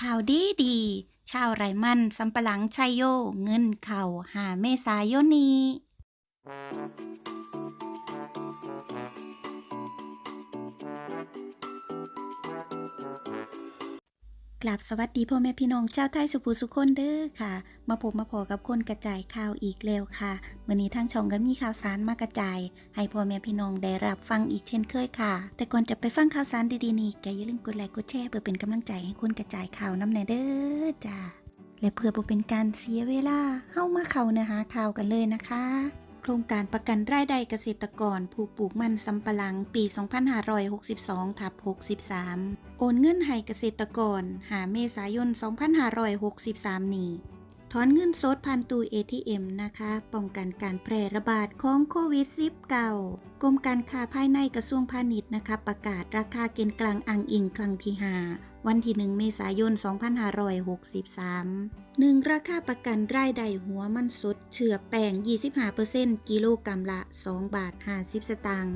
ข่าวดีดี ชาวไรมันสำปะหลังชัยโย เงินเข่าหาเมษายนนี้ กลับสวัสดีพ่อแม่พี่น้องชาวไทยสุภูสุคนเด้อค่ะ มาพบมาพอกับคนกระจายข่าวอีกแล้วค่ะวันนี้ทางช่องก็มีข่าวสารมากระจาย ให้พ่อแม่พี่น้องได้รับฟังอีกเช่นเคยค่ะ แต่ก่อนจะไปฟังข่าวสารดีๆนี้ก็อย่าลืมกดไลค์กดแชร์เพื่อเป็นกำลังใจให้คนกระจายข่าวน้ำแน่เด้อจ้าและเพื่อบ่เป็นการเสียเวลาเข้ามาเข้าเนื้อหาข่าวกันเลยนะคะ ครงการประกันรายได้เกษตรกร ผู้ปลูกมันสำปะหลังปี 2562ทับ63 โอนเงินให้เกษตรกร หาเมษายน 2563 นี้ ถอนเงินสดผ่านตู้ ATM นะคะ ป้องกันการแพร่ระบาดของโควิด -19 กรมการค้าภายในกระทรวงพาณิชย์นะคะ ประกาศราคาเกณฑ์กลางอังอิงครั้งที่ 5 วันที่ 1 เมษายน 2563 1. ราคาประกันรายได้หัวมันสดเชื่อแป้ง25%กิโลกรัมละ 2 บาท 50 สตางค์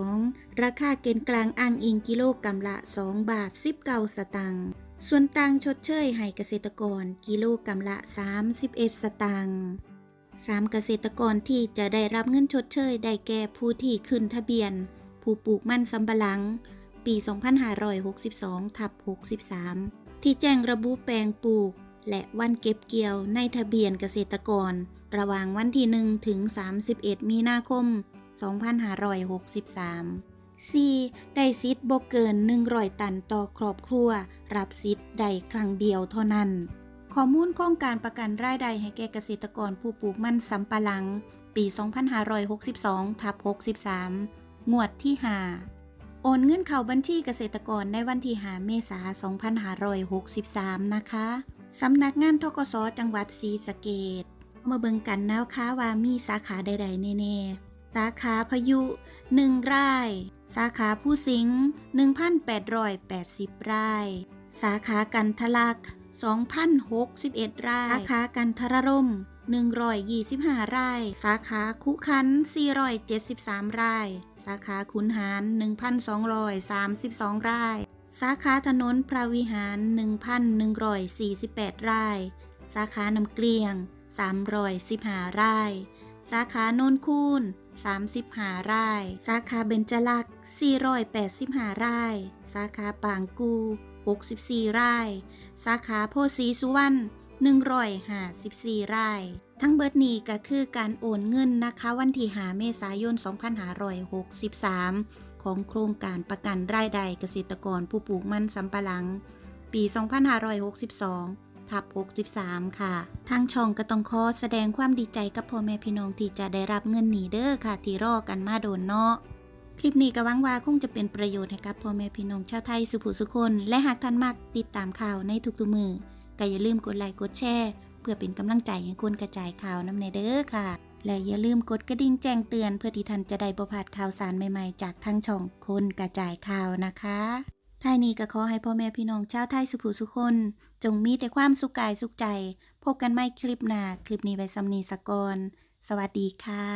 2. ราคาเกณฑ์กลางอ้างอิงกิโลกรัมละ 2 บาท 19 สตางค์ ส่วนต่างชดเชยให้เกษตรกรกิโลกรัมละ 31 สตางค์ 3. เกษตรกรที่จะได้รับเงินชดเชยได้แก่ผู้ที่ขึ้นทะเบียน ผู้ปลูกมันสำปะหลัง ปี 2562ทับ63 ที่แจ้งระบุแปลงปลูก และวันเก็บเกี่ยวในทะเบียนเกษตรกร ระหว่างวันที่ 1 ถึง 31 มีนาคม 2563 4. ได้สิทธิ์บ่เกิน100ตันต่อครอบครัว รับสิทธิ์ได้ครั้งเดียวเท่านั้น ข้อมูลโครงการประกันรายได้ให้แก่เกษตรกรผู้ปลูกมันสำปะหลัง ปี 2562ทับ63 งวดที่ 5 โอนเงินเข้าบัญชีเกษตรกรในวันที่5เมษายน2563 นะคะสำนักงานทกสจังหวัดศรีสะเกดมาเบิงกันนะคะว่ามีสาขาใดๆแน่ๆสาขาพายุ1ราย สาขาผู้สิงห์1,880 ราย สาขากันทลัก2,061 ราย สาขากันทรร่ม125 ราย สาขาคุคัน 473 ราย สาขาขุนหาร 1,232 ราย สาขาถนนพระวิหาร 1,148 ราย สาขาน้ำเกลียง 315 ราย สาขาโนนคูน 35รายสาขาเบญจลักษ์485รายสาขาปางกู 64รายสาขาโพสีสุวรรณ154รายทั้งเบิดนี้ก็คือการโอนเงินนะคะ วันที่5เมษายน 2563 ของโครงการประกันรายได้เกษตรกรผู้ปลูกมันสำปะหลัง ปี 2562 ทับ63 ค่ะ ทางช่องก็ต้องขอแสดงความดีใจกับพ่อแม่พี่น้องที่จะได้รับเงินหนีเด้อค่ะ ที่รอกันมาโดนเนาะคลิปนี้ก็หวังว่าคงจะเป็นประโยชน์ให้กับพ่อแม่พี่น้องชาวไทยสุภุสุคนและหากท่านมักติดตามข่าวในทุกๆมือก็อย่าลืมกดไลค์กดแชร์เพื่อเป็นกำลังใจให้คนกระจายข่าวน้ำในเด้อค่ะ และอย่าลืมกดกระดิ่งแจ้งเตือนเพื่อที่ท่านจะได้บ่พลาดข่าวสารใหม่ๆ จากทางช่องคนกระจายข่าวนะคะ ท้ายนี้ก็ขอให้พ่อแม่พี่น้องชาวไทยสุภุสุคน จงมีแต่ความสุขกายสุขใจ พบกันใหม่คลิปหน้า คลิปนี้ไว้ำนีสกอน สวัสดีค่ะ